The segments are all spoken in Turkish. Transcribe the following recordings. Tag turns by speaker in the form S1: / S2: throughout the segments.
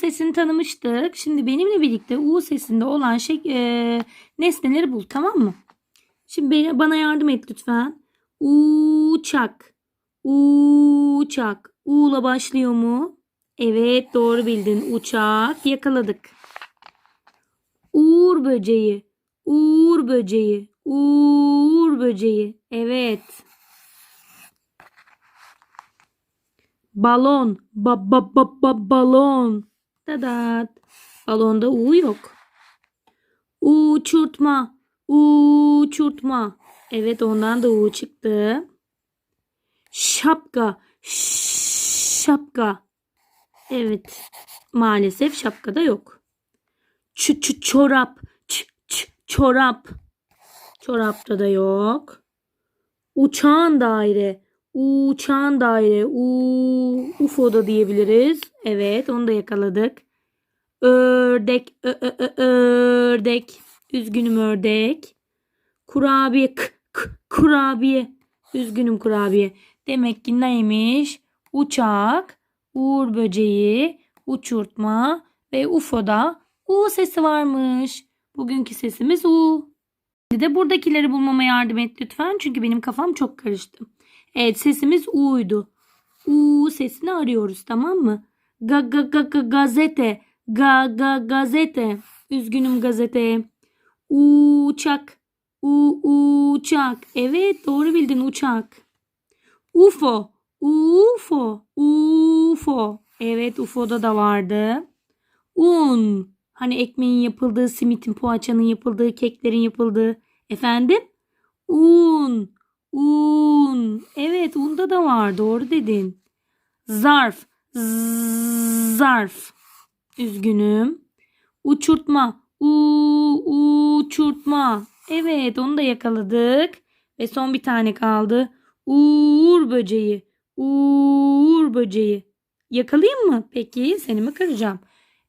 S1: sesini tanımıştık. Şimdi benimle birlikte U sesinde olan şey, e, nesneleri bul tamam mı? Şimdi bana yardım et lütfen. Uçak. Uçak. U'la başlıyor mu? Evet doğru bildin. Uçak. Yakaladık. Uğur böceği. Uğur böceği. Uğur böceği. Evet. Balon. Ba ba ba ba balon. Dadat. Balonda U yok. Uçurtma. Uçurtma. Evet ondan da U çıktı. Şapka. Şapka. Evet. Maalesef şapkada yok. Ç ç çorap. Ç ç çorap. Çorapta da yok. Uçağın daire. Uçağın daire. U UFO da diyebiliriz. Evet onu da yakaladık. Ördek. Ö, ö, ö, ördek. Üzgünüm ördek. Kurabiye. K, k, kurabiye. Üzgünüm kurabiye. Demek ki neymiş? Uçak, uğur böceği, uçurtma ve UFO'da U sesi varmış. Bugünkü sesimiz U. Şimdi de buradakileri bulmama yardım et lütfen. Çünkü benim kafam çok karıştı. Evet sesimiz U'ydu. U sesini arıyoruz tamam mı? Ga ga ga ga gazete. Ga ga gazete. Üzgünüm gazete. Uçak. U uçak. Evet doğru bildin uçak. UFO. UFO. UFO. Evet UFO'da da vardı. Un. Hani ekmeğin yapıldığı, simitin, poğaçanın yapıldığı, keklerin yapıldığı. Efendim? Un. Un. Evet unda da var. Doğru dedin. Zarf. Zarf. Üzgünüm. Uçurtma. U uçurtma. Evet onu da yakaladık. Ve son bir tane kaldı. Uğur böceği. Uğur böceği. Yakalayayım mı? Peki seni mi kıracağım?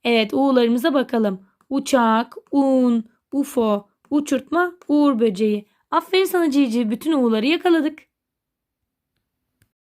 S1: Evet U'larımıza bakalım. Uçak, un, UFO, uçurtma, uğur böceği. Aferin sana Cici. Bütün U'ları yakaladık.